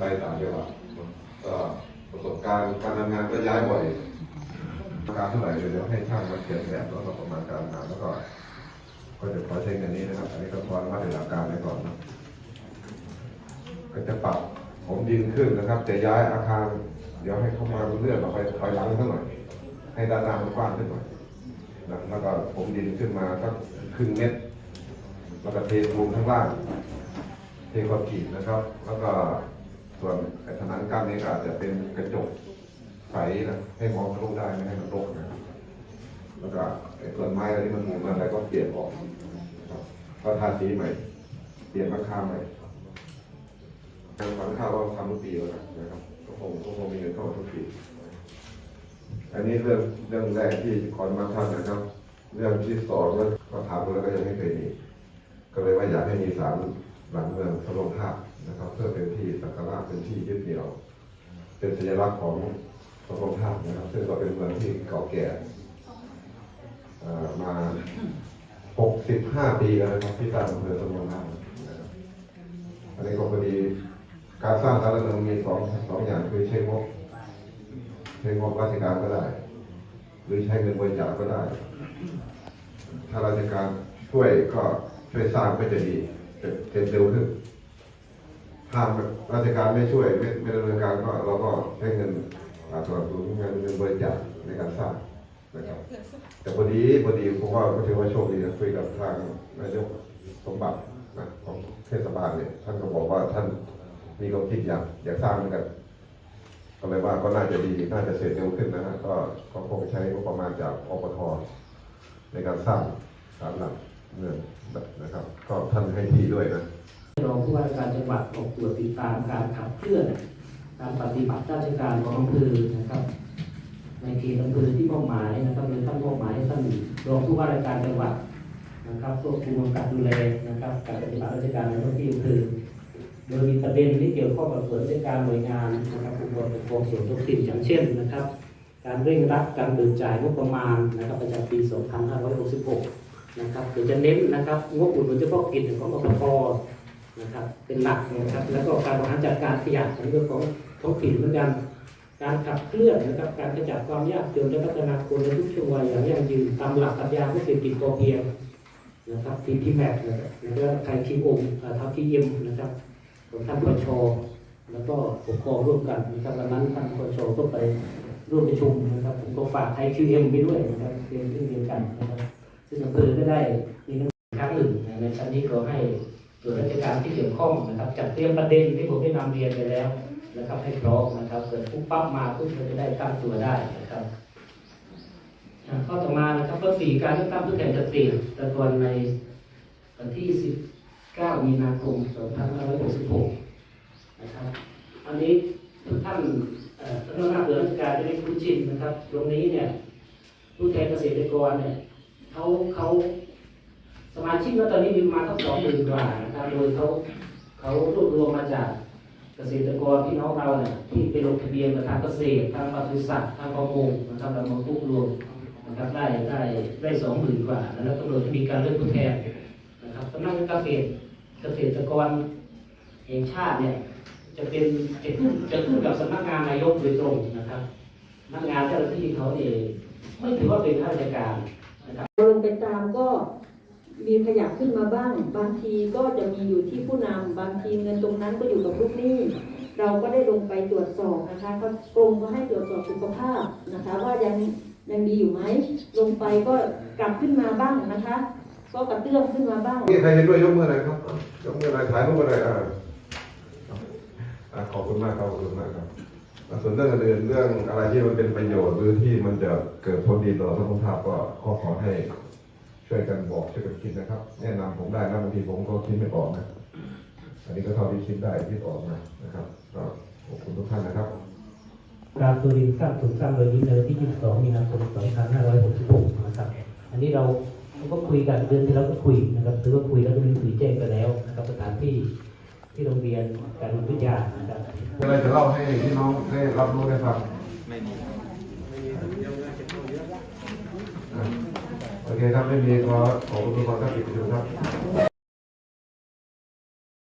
ไปต่างจังหวัดก็ประสบการณ์การทำงานก็ย้ายบ่อยการเท่าไหร่เดี๋ยวให้ช่างมาเขียนแบบแล้วก็ประมาณการงานแล้วก็ก็จะขอใช้เงินนี้นะครับ อันนี้ก็พอมาในหลักการไว้ก่อนนะก็จะปรับผมดินขึ้นนะครับ จะย้ายอาคาร เดี๋ยวให้เข้ามาเลื่อนออกไปถอยหลังสักหน่อย ให้ด้านหน้ามันกว้างขึ้นหน่อยแล้วก็ผมดินขึ้นมาสักครึ่งเมตร แล้วก็เทปูนข้างล่าง เทคอนกรีตนะครับ แล้วก็ ส่วนไอ้ผนังกั้นนี้อาจจะเป็นกระจกใสนะให้มองทะลุได้ไม่ให้มันรกนะแล้วก็ไอ้ส่วนไม้อะไรที่มันหมุนอะไรก็เปลี่ยนออกนะครับก็ทาสีใหม่ เปลี่ยนราคาใหม่ทางฝันข้าวก็ทำทุกปีแล้วนะครับก็คงก็คงมีเงินเข้าทุกปีอันนี้เรื่องเรื่องแรกที่ขอมาท่านนะครับ เรื่องที่สองก็ถามดูแล้วก็ยังไม่เคยมีก็เลยว่าอยากให้มีศาล หลังเมืองสโรงภาพนะครับ เพื่อเป็นที่สักการะเป็นที่ยึดเหนี่ยว เป็นสัญลักษณ์ของสโรงภาพนะครับ ซึ่งก็เป็นเมืองที่เก่าแก่มา 65 ปีแล้วนะครับที่ตั้งอำเภอสโรงภาพนะครับอันนี้ก็พอดีการสร้างศาลหลังเมืองมีสองสองอย่างคือใช้งบใช้งบราชการก็ได้ หรือใช้เงินบริจาคก็ได้ ถ้าราชการช่วยก็ช่วยสร้างก็จะดี จะจะเร็วขึ้นถ้าราชการไม่ช่วยไม่ไม่ดำเนินการก็เราก็ใช้เงินอาสนับสนุนเงินเงินบริจาคในการสร้างนะครับ แต่พอดีพอดีผมว่าก็ถือว่าโชคดีนะคุยกับทางนายกสมบัตินะของเทศบาลเนี่ยท่านก็บอกว่าท่านมีความคิดอยากอยากสร้างเหมือนกันก็เลยว่าก็น่าจะดีน่าจะเสร็จเร็วขึ้นนะฮะก็ก็คงใช้งบประมาณจากอปทในการสร้างศาลหลัก เมืองนะครับ ก็ท่านให้ที่ด้วยนะรองผู้ว่าการจังหวัดออกตรวจติดตามการขับเคลื่อน การปฏิบัติราชการของอำเภอนะครับ ในเขตอำเภอที่มอบหมายนะครับโดยท่านมอบหมายให้ท่านรองผู้ว่าราชการจังหวัดนะครับควบคุมกำกับดูแลนะครับ การปฏิบัติราชการในท้องที่อำเภอโดยมีประเด็นที่เกี่ยวข้องกับส่วนราชการหน่วยงานนะครับองค์กรปกครองส่วนท้องถิ่นอย่างเช่นนะครับ การเร่งรัดการเบิกจ่ายงบประมาณนะครับประจำปี 2566 นะครับเดี๋ยวจะเน้นนะครับงบอุดหนุนเฉพาะกิจของอบตนะครับเป็นหลักนะครับแล้วก็การบริหารจัดการขยะในเรื่องของท้องถิ่นเหมือนกัน การขับเคลื่อนนะครับการขจัดความยากจนและพัฒนาคนในทุกช่วงวัยอย่างยั่งยืนตามหลักปรัชญาเพื่อเศรษฐกิจพอเพียงนะครับทีที่แมทนะครับแล้วก็ไทยทีโอมทัพทีเอ็มนะครับของท่านปชแล้วก็ปกครองร่วมกันนะครับวันนั้นท่านปชก็ไปร่วมประชุมนะครับผมก็ฝากไทยคิวเอ็มไปด้วยนะครับเป็นเรื่องเดียวกันนะครับ ซึ่งอำเภอก็ได้มีหนังสือครั้งหนึ่งนในชั้นนี้ก็ให้ส่วนราชการที่เกี่ยวข้องนะครับ จัดเตรียมประเด็นที่ผมได้นำเรียนไปแล้วนะครับให้พร้อมนะครับเกิดปุ๊บปั๊บมาปุ๊บเราจะได้ตั้งตัวได้นะครับข้อต่อมานะครับข้อสี่การเลือกตั้งผู้แทนจัดเตรียมตะกอนในวันที่19มีนาคม2566นห้าร้อยหกสิบหกนะครับอันนี้ทุกท่านเอ่อท่านหัวหน้าส่วนราชการจะได้คุ้นชินนะครับ ตรงนี้เนี่ยผู้แทนเกษตรกรเนี่ย เขาเขาสมาชิกแล้วตอนนี้มีประมาณทั้งสองหมื่นกว่านะครับโดยเขาเขารวบรวมมาจากเกษตรกรพี่น้องเราเนี่ยที่ไปลงทะเบียนกับทางเกษตรทางปศุสัตว์ทางประมงนะครับเรามารวบรวมนะครับได้ได้ได้สองหมื่นกว่า แล้วก็โดยที่มีการเลือกผู้แทนนะครับสำนักงเกษตรเกษตรกรแห่งชาติเนี่ยจะเป็นจะขึ้นจะขึ้นกับสำนักงานนายกโดยตรงนะครับนักงานเจ้าหน้าที่เขาเนี่ยไม่ถือว่าเป็นข้าราชการ ลงไปตามก็มีขยับขึ้นมาบ้าง บางทีก็จะมีอยู่ที่ผู้นำบางทีเงินตรงนั้นก็อยู่กับลูกหนี้ เราก็ได้ลงไปตรวจสอบนะคะก็กรมก็ให้ตรวจสอบสุขภาพนะคะ ว่ายังยังดีอยู่ไหม ลงไปก็กลับขึ้นมาบ้างนะคะ ก็กระเตื้องขึ้นมาบ้างนี่ใครเห็นด้วยยกมือหน่อยครับยกมือหน่อยถ่ายรูปหน่อยอ่าอ่าขอบคุณมากครับขอบคุณมากครับ ส่วนเรื่องอื่นเรื่องอะไรที่มันเป็นประโยชน์หรือที่มันจะเกิดผลดีต่อสังคมภาพก็ขอขอให้ช่วยกันบอกช่วยกันคิดนะครับ แนะนำผมได้นะบางทีผมก็คิดไม่ออกนะ อันนี้ก็เท่าที่คิดได้คิดออกมานะครับก็ขอบคุณทุกท่านนะครับการสุรินทร์สร้างสุนสร้างโดยยินเนอร์ที่ 22 มีนาคม 2566 นะครับ อันนี้เราก็คุยกันเดือนที่แล้วก็คุยนะครับ ถือว่าคุยแล้วก็มีสือแจ้งไปแล้วนะครับสถานที่ ที่โรงเรียนการวิทยานะครับมีอะไรจะเล่าให้พี่น้องได้รับรู้ได้ฟังไม่มีโอเคครับไม่มีก็ขอบคุณทุกคนครับปิดประชุมครับ